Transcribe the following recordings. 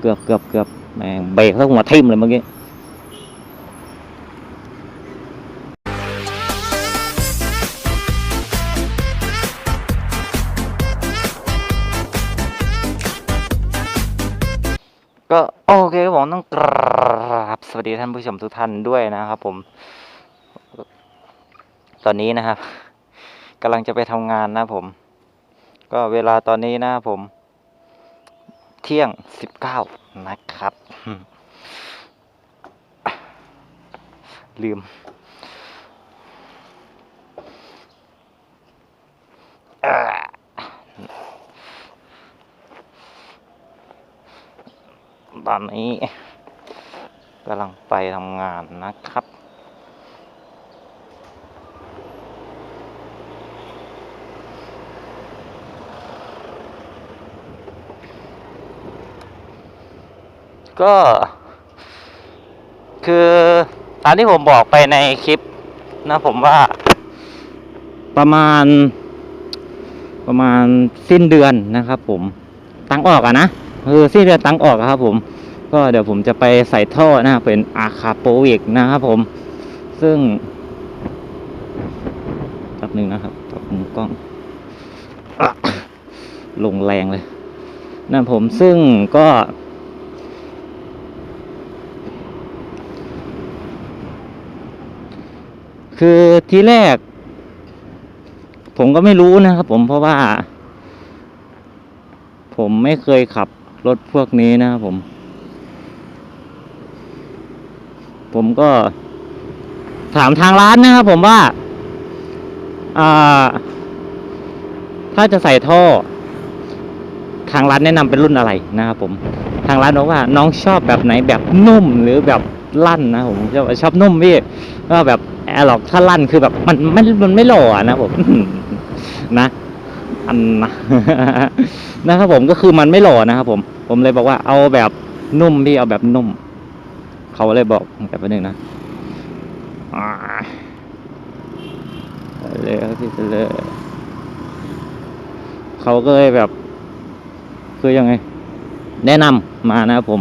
เกือบเกือบเกือบแม่งเบรกแล้วหัวทิ่มเลยเมื่อกี้ก็โอเคครับผมต้องกราบสวัสดีท่านผู้ชมทุกท่านด้วยนะครับผม ตอนนี้นะครับกำลังจะไปทำงานนะผม ก็เวลาตอนนี้นะผม เที่ยงสิบเก้านะครับ ลืมตอนนี้กำลังไปทำงานนะครับ ก็ คือตามที่ผมบอกไปในคลิปนะผมว่า ประมาณ ประมาณสิ้นเดือนนะครับผมตังออกอะนะคือสิ้นเดือนตังออกครับผม ก็เดี๋ยวผมจะไปใส่ท่อนะเป็นอาคาโปวิกนะครับผม ซึ่งแป๊บนึงนะครับปรับมุมกล้องอลงแรงเลยนะผมซึ่งก็ คือทีแรก ผมก็ไม่รู้นะครับผมเพราะว่า ผมไม่เคยขับรถพวกนี้นะครับผม ผมก็ถามทางร้านนะครับผมว่าถ้าจะใส่ท่อ ทางร้านแนะนำเป็นรุ่นอะไรนะครับผม ทางร้านบอกว่าน้องชอบแบบไหนแบบนุ่มหรือแบบลั่นนะผมชอบชอบนุ่มพี่ก็แบบ ร์หรอกถ้าลั่นคือแบบมันมันมันไม่หล่อนะผมนะอันนะนะครับผมก็คือมันไม่หล่อนะครับผม ผมเลยบอกว่าเอาแบบนุ่มพี่เอาแบบนุ่ม เขาเลยบอกแบบนึงนะเลยพี่เลยเขาก็เลยแบบ คือยังไง แนะนำมานะครับผม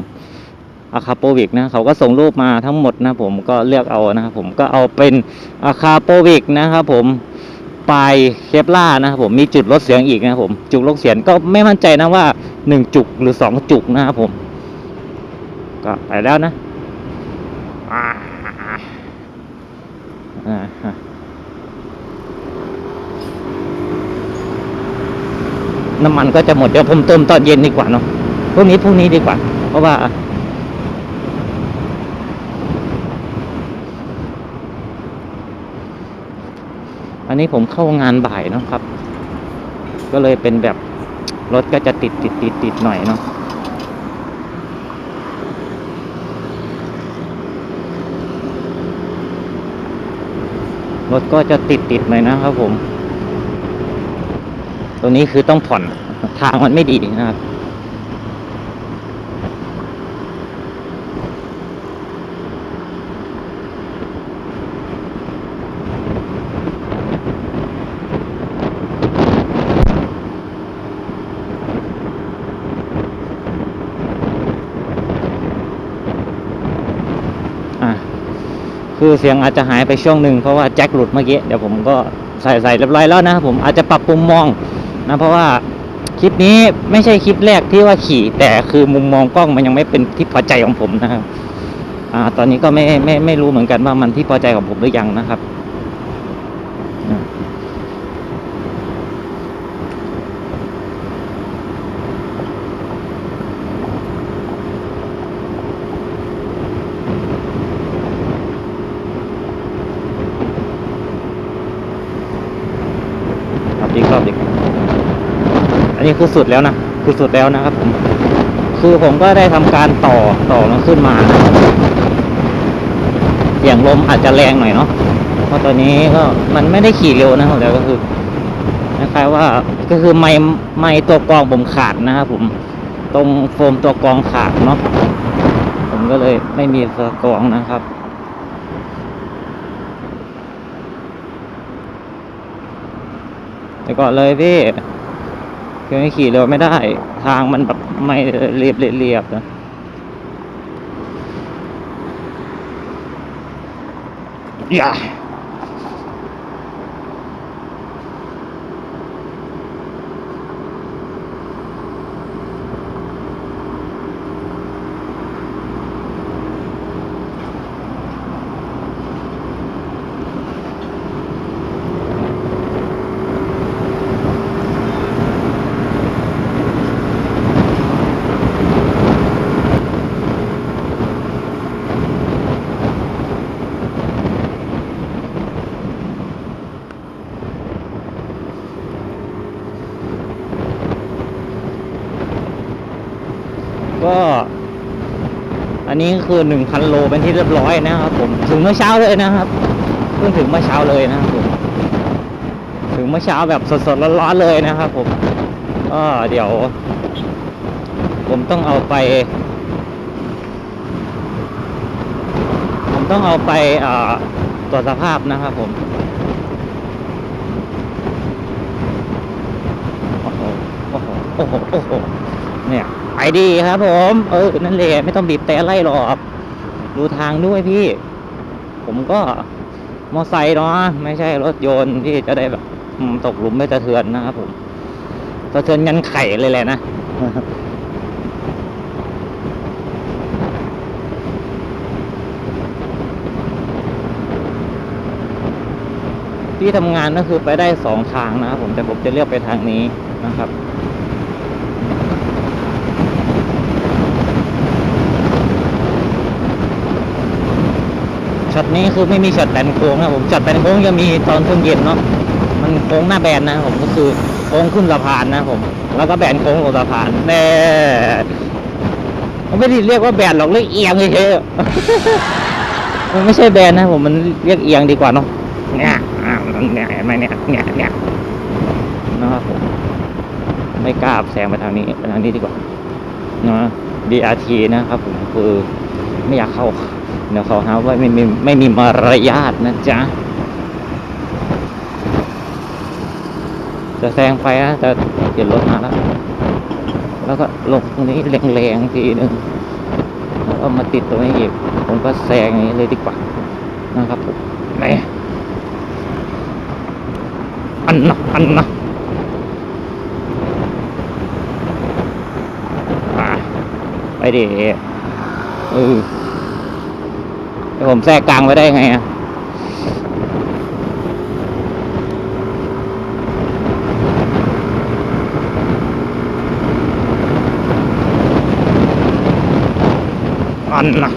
อาคาโปวิกนะเขาก็ส่งรูปมาทั้งหมดนะผมก็เลือกเอานะครับผมก็เอาเป็นอาคาโปวิกนะครับผมปลายเคปล่านะครับผมมีจุดลดเสียงอีกนะครับผมจุดลดเสียงก็ไม่มั่นใจนะว่าหนึ่งจุกหรือสองจุกนะครับผม ก็ไปแล้วนะอ่าอ่าฮะน้ำมันก็จะหมดเดี๋ยวผมเติมตอนเย็นดีกว่าเนาะพรุ่งนี้พรุ่งนี้ดีกว่า เพราะว่า อันนี้ผมเข้างานบ่ายเนาะครับ ก็เลยเป็นแบบรถก็จะติดติดติดติดหน่อยเนาะรถก็จะติดติดหน่อยนะครับผมตรงนี้คือต้องผ่อนทางมันไม่ดีนะครับ คือเสียงอาจจะหายไปช่วงหนึ่งเพราะว่าแจ็คหลุดเมื่อกี้เดี๋ยวผมก็ใส่ใส่เรียบร้อยแล้วนะครับผมอาจจะปรับมุมมองนะเพราะว่าคลิปนี้ไม่ใช่คลิปแรกที่ว่าขี่ แต่คือมุมมองกล้องมันยังไม่เป็นที่พอใจของผมนะครับอ่าตอนนี้ก็ไม่ไม่ไม่รู้เหมือนกันว่ามันที่พอใจของผมหรือยังนะครับอะครับอีกรอบอีกอั นี้คือสุดแล้วนะคือสุดแล้วนะครับผมคือผมก็ได้ทำการต่อต่อมันขึ้นมานะเสียงลมอาจจะแรงหน่อยเนาะเพราะตอนนี้ก็มันไม่ได้ขี่เร็วนะครับแต่ก็คือคล้ายๆว่าก็คือไม้ไม้ตัวกรองผมขาดนะครับผมตรงโฟมตัวกรองขาดเนาะผมก็เลยไม่มีตัวกรองนะครับแต่ก่อนเลยพี่ คือไม่ขี่เร็วไม่ได้ ทางมันแบบไม่เรียบเรียบนะอย่าก็ อั นนี้คือหนึ่งพันโลเป็นที่เรียบร้อยนะครับผม ถึงเมื่อเช้าเลยนะครับเพิ่งถึงเมื่อเช้าเลยนะครับผม ถึงเมื่อเช้าแบบสดๆร้อนๆเลยนะครับผมก็เดี๋ยว ผมต้องเอาไป ผมต้องเอาไปอ่าตรวจสภาพนะครับผมโอ้โหโอ้โหโอ้โหโอ้โหเนี่ย ไปดีครับผม เออ นั่นแหละไม่ต้องบีบแต่ไล่หรอกดูทางด้วยพี่ ผมก็มอไซค์เนาะไม่ใช่รถยนต์ที่จะได้แบบตกหลุมไม่สะเทือนนะครับผมสะเทือนยันไข่เลยแหละนะที่ทำงานก็คือไปได้สองทางนะครับผมแต่ผมจะเลือกไปทางนี้นะครับ ช็อตนี้คือไม่มีช็อตแบนโค้งนะผมช็อตแบนโค้งจะมีตอนช่วงเย็นเนาะมันโค้งหน้าแบนนะผมก็คือโค้งขึ้นสะพานนะผมแล้วก็แบนโค้งลงสะพานแน่มันไม่ได้เรียกว่าแบนหรอกเรียกเอียงเฉยๆมันไม่ใช่แบนนะผมมันเรียกเอียงดีกว่าเนาะเนี่ยเนี่ยเห็นไหมเนี่ยเนี่ยเนี่ยนะครับผมไม่กล้าแซงไปทางนี้ไปทางนี้ดีกว่านาะ DRT นะครับผมคือไม่อยากเข้า เดี๋ยวเขาหาว่าไม่มีไม่มีมารยาทนะจ๊ะ จะแซงไปนะจะเปลี่ยนรถมาแล้ว แล้วก็ลงตรงนี้แรงๆทีหนึ่งแล้วก็มาติดตรงนี้อีก ผมก็แซงอย่างนี้เลยดีกว่านะครับผมไหนอันนะอันนะไปดิเออ ผมแทรกกลางไว้ได้ไงอะอันนะ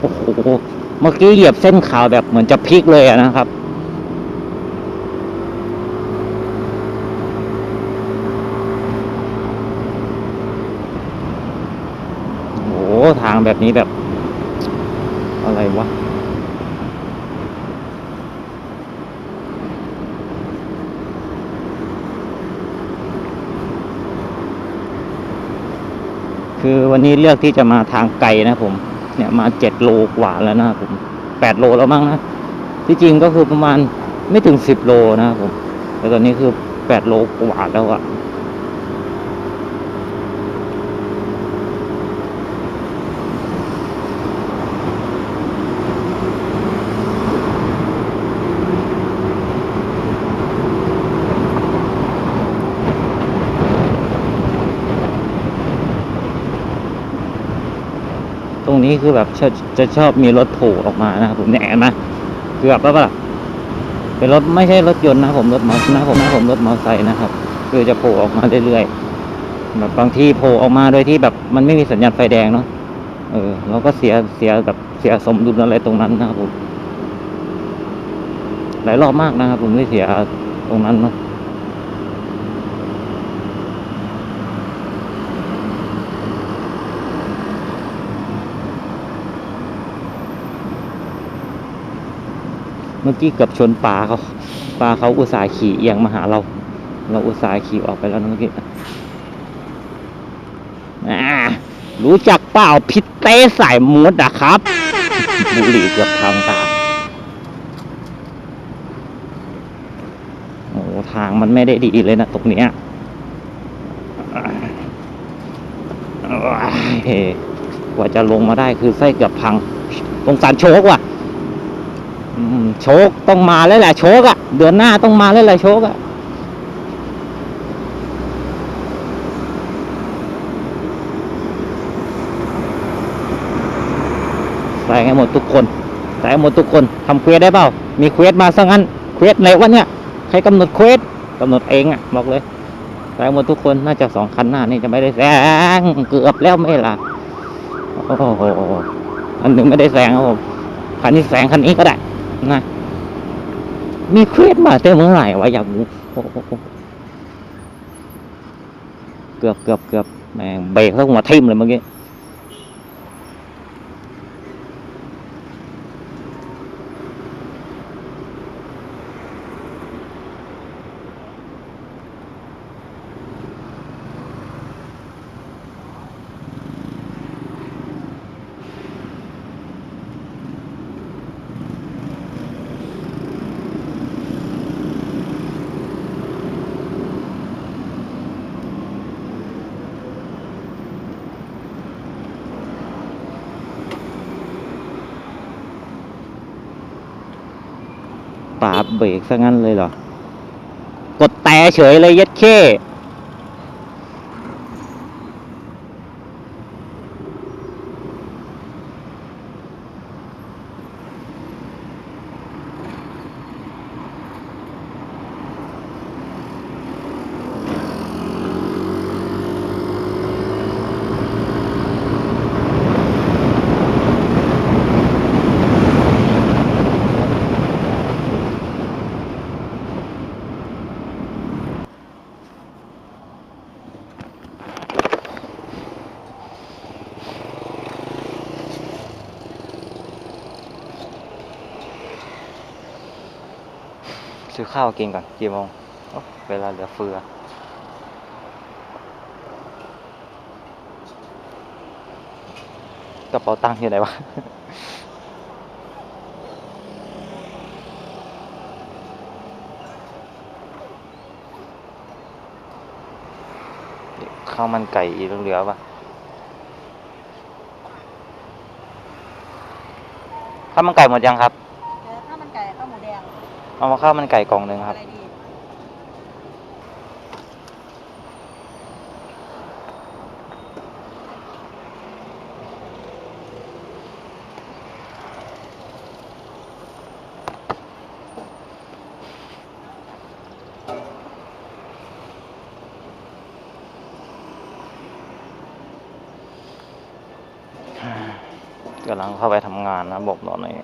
โอ้โห เมื่อกี้เหยียบเส้นขาวแบบเหมือนจะพลิกเลยนะครับ โอ้โหทางแบบนี้แบบ อะไรวะคือวันนี้เลือกที่จะมาทางไกลนะผม เนี่ยมาเจ็ดโลกว่าแล้วนะผมแปดโลแล้วมั้งนะที่จริงก็คือประมาณไม่ถึงสิบโลนะผมแต่ตอนนี้คือแปดโลกว่าแล้วอะ นี้คือแบบจะจะชอบมีรถโผล่ออกมานะครับผมเนี่ยเห็นไหมเกือบแล้วปะเป็นรถไม่ใช่รถยนต์นะผมรถมอนะครับผมนะผมรถมอเตอร์ไซค์นะครับ คือจะโผล่ออกมาเรื่อยๆแบบบางทีโผล่ออกมาโดยที่แบบมันไม่มีสัญญาณไฟแดงเนาะเออเราก็เสียเสียแบบเสียสมดุลอะไรตรงนั้นนะครับผมหลายรอบมากนะครับผมที่เสียตรงนั้นเนาะ มื่อกี้เกือบชนปลาเขาปลาเขาอุตส่าห์ขี่เอียงมาหาเรา เราอุตส่าห์ขี่ออกไปแล้วนะเมื่อกี้อ่รู้จักเปล่าพิษเต้สายมูดอะครับ บุหรี่เกือบทางตาโอ้ทางมันไม่ได้ดีเลยนะตรงเนี้ยเฮ้กว่าจะลงมาได้คือไส้เกือบพังตรงสารโชกว่ะ โชคต้องมาแล้วแหละโชคอะเดือนหน้าต้องมาแล้วแหละโชคอะใส่ให้หมดทุกคนใส่ให้หมดทุกคนทำเควสได้เปล่า มีเควสมาซะงั้นเควสไหนวะเนี่ยใครกำหนดเควสกำหนดเองอะบอกเลยใส่ให้หมดทุกคนน่าจะสองคันหน้านี่จะไม่ได้แซงเกือบแล้วไม่ล่ะโอ้โหอันหนึ่งไม่ได้แซงครับผมคันนี้แซงคันนี้ก็ได้ นะ มีเครียดมาเต็มเมื่อไหร่วะอยากรู้เกือบเกือบเกือบแม่งเบรกแล้วหัวทิ่มเลยเมื่อกี้ ป่าเบรกซะงั้นเลยเหรอกดแต่เฉยเลยยัดเข้ อข้าวกินก่อนกี่โมงเวลาเหลือเฟือกระเป๋าตังค์อยู่ไหนวะ ข้าวมันไก่อีกเหลือปะข้าวมันไก่หมดยังครับ เอามาข้าวมันไก่กล่องหนึ่งครับอะไรดีกำลังเข้าไปทำงานนะบอกตอนนี้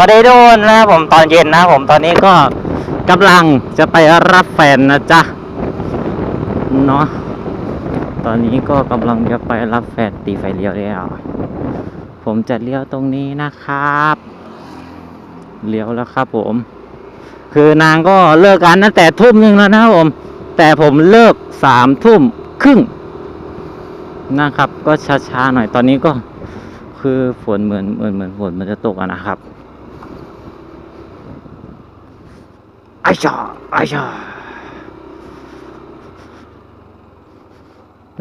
สวัสดีทุกคนนะผมตอนเย็นนะผมตอนนี้ก็กำลังจะไปรับแฟนนะจ๊ะเนาะตอนนี้ก็กำลังจะไปรับแฟนตีไฟเลี้ยวแล้วผมจะเลี้ยวตรงนี้นะครับ เลี้ยวแล้วครับผม คือนางก็เลิกกันตั้งแต่ทุ่มหนึ่งแล้วนะผม แต่ผมเลิกสามทุ่มครึ่งนะครับ ก็ช้าๆหน่อยตอนนี้ก็คือฝนเหมือนเหมือนเหมือนฝนมันจะตกอะนะครับ ชาอาชา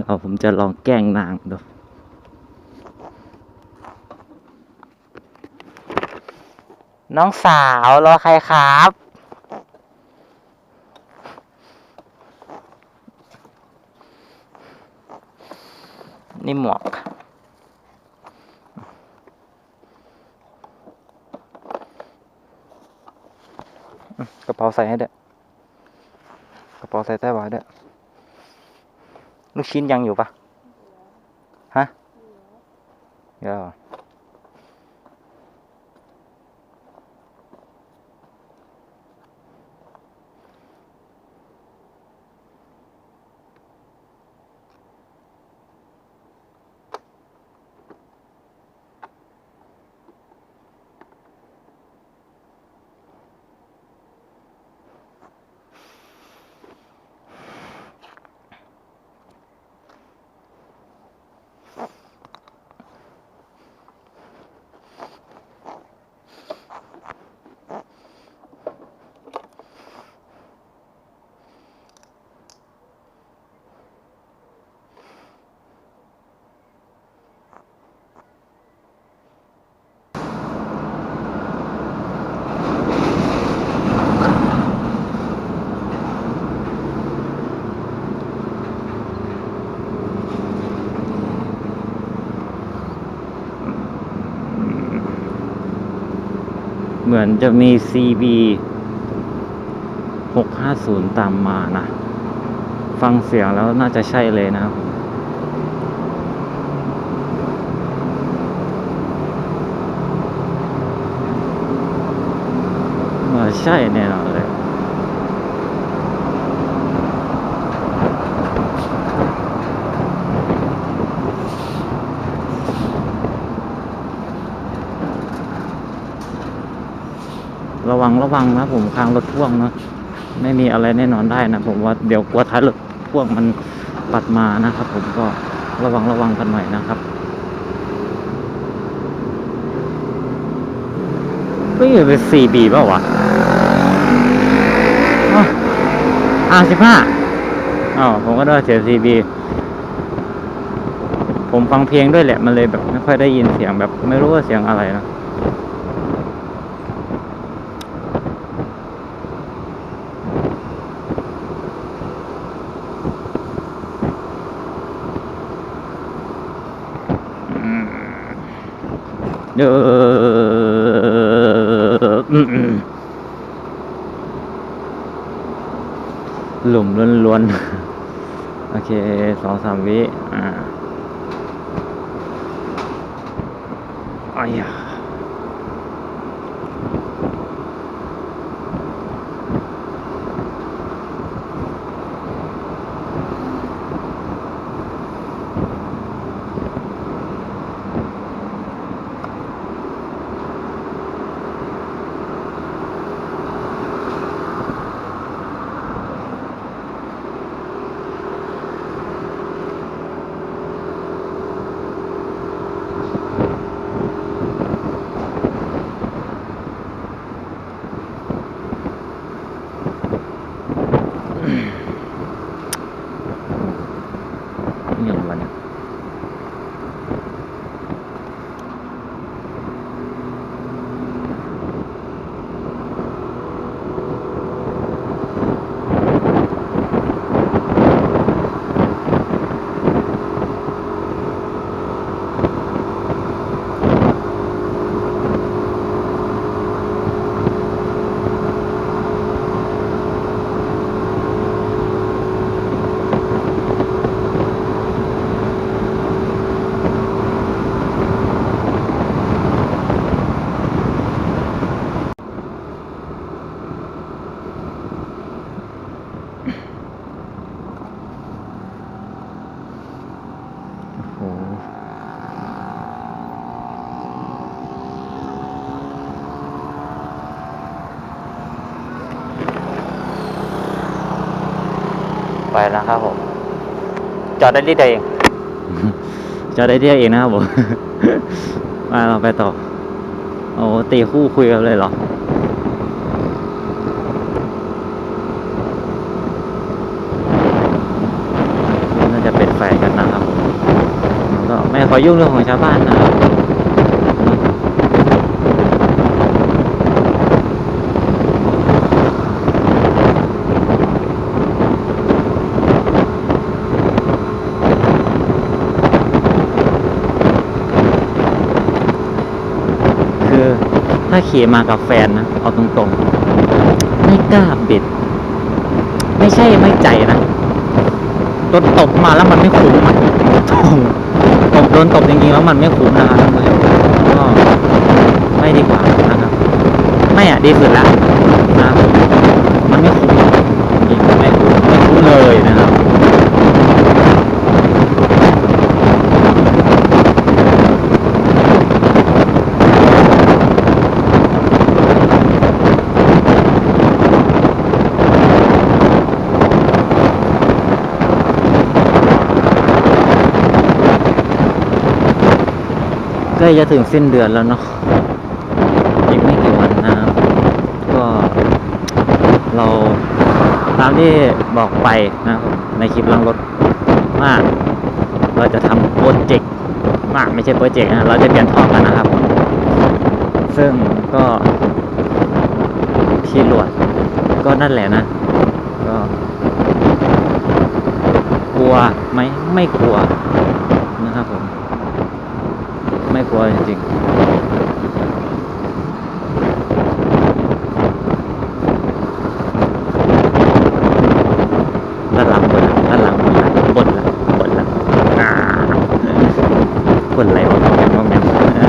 เอาผมจะลองแกล้งนางดูน้องสาวรอใครครับ นี่หมวก กระ เป๋าใส่ให้ด้วยกระเป๋าใส่ใต้บาด้วยลูกชิ้นยังอยู่ปะฮะเดี๋ยว มือนจะมี CB 650 ตามมานะ ฟังเสียงแล้วน่าจะใช่เลยนะครับใช่แน่นอนเลย ระ วังระวังนะผมค้างรถพ่วงนะไม่มีอะไรแน่นอนได้นะผมว่าเดี๋ยวกลัวท้ายรถพ่วงมันปัดมานะครับ ผมก็ระวังระวังกันหน่อยนะครับเฮ้ยเป็นสี่บีเปล่าวะอ่าสิบห้าอ๋อผมก็ได้เสียสี่บีผมฟังเพลงด้วยแหละ มันเลยแบบไม่ค่อยได้ยินเสียงแบบ ไม่รู้ว่าเสียงอะไรนะ เอออืมอืมหลุมล้วนๆ โอเคสองสามวิ อ่าอ้าย ไปแล้วครับผม จอดได้ที่เดียวเอง จอดได้ที่เดียวเองนะครับผม มาเราไปต่อ โอ้ตีคู่คุยกันเลยเหรอน่าจะเป็นแฟกันนะครับก็ไม่ขอยุ่งเรื่องของชาวบ้านนะครับ ถ้าขี่มากับแฟนนะเอาตรงๆ ไม่กล้าบิด ไม่ใช่ไม่ใจนะโดนตบมาแล้วมันไม่คุ้มอะตรงตบโดนตบจริงๆแล้วมันไม่คุ้มนะครับท่านผู้ชมก็ไม่ดีกว่านะครับ ไม่อะดีสุดละนะมันไม่คุ้มจริงไม่คุ้มไม่คุ้มเลยนะครับ ใกล้จะถึงสิ้นเดือนแล้วเนาะอีกไม่กี่วันนะก็เราตามที่บอกไปนะครับในคลิปลังรถว่าเราจะทำโปรเจกต์มากไม่ใช่โปรเจกต์นะเราจะเปลี่ยนท่อกันนะครับ ซึ่งก็ที่หลวดก็นั่นแหละนะ ก็ กลัวไหมไม่กลัว ไม่กลัวจริงๆด้านหลังบนละด้านหลังบนละบนละบนละอ่าบนอะไรวะแมวแมวอ่า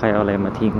ใครเอาอะไรมาทิ้ง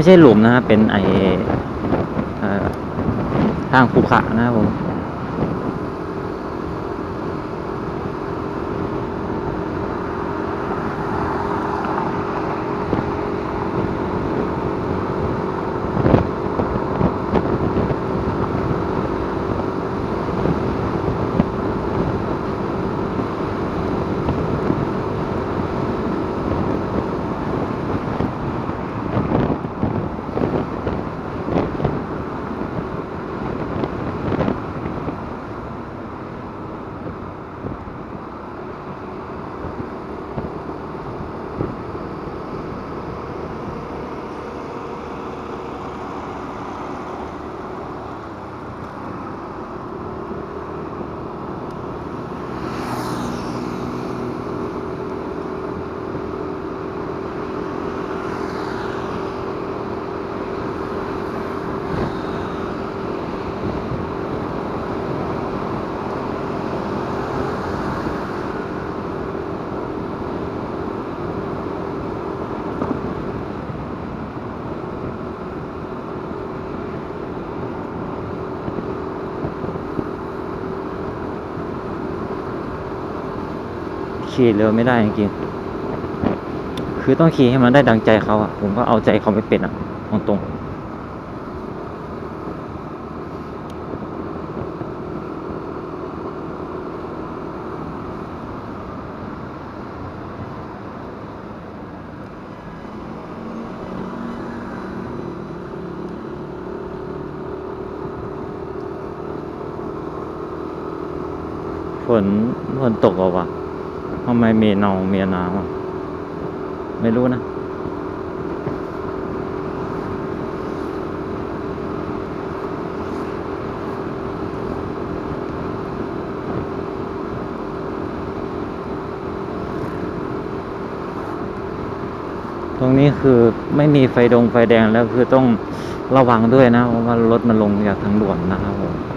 ไม่ใช่หลุมนะครับเป็นไอเอ่อทางภูเขา ขี่เร็วไม่ได้จริงๆคือต้องขี่ให้มันได้ดังใจเขาอะผมก็เอาใจเขาไม่เป็นอะตรงๆฝนฝนตกเหรอวะ ทำไมเมีเนามียน้ำอะ ไม่รู้นะตรงนี้คือไม่มีไฟดงไฟแดงแล้วคือต้องระวังด้วยนะ เพราะว่ารถมันลงจากทางด่วนนะครับผม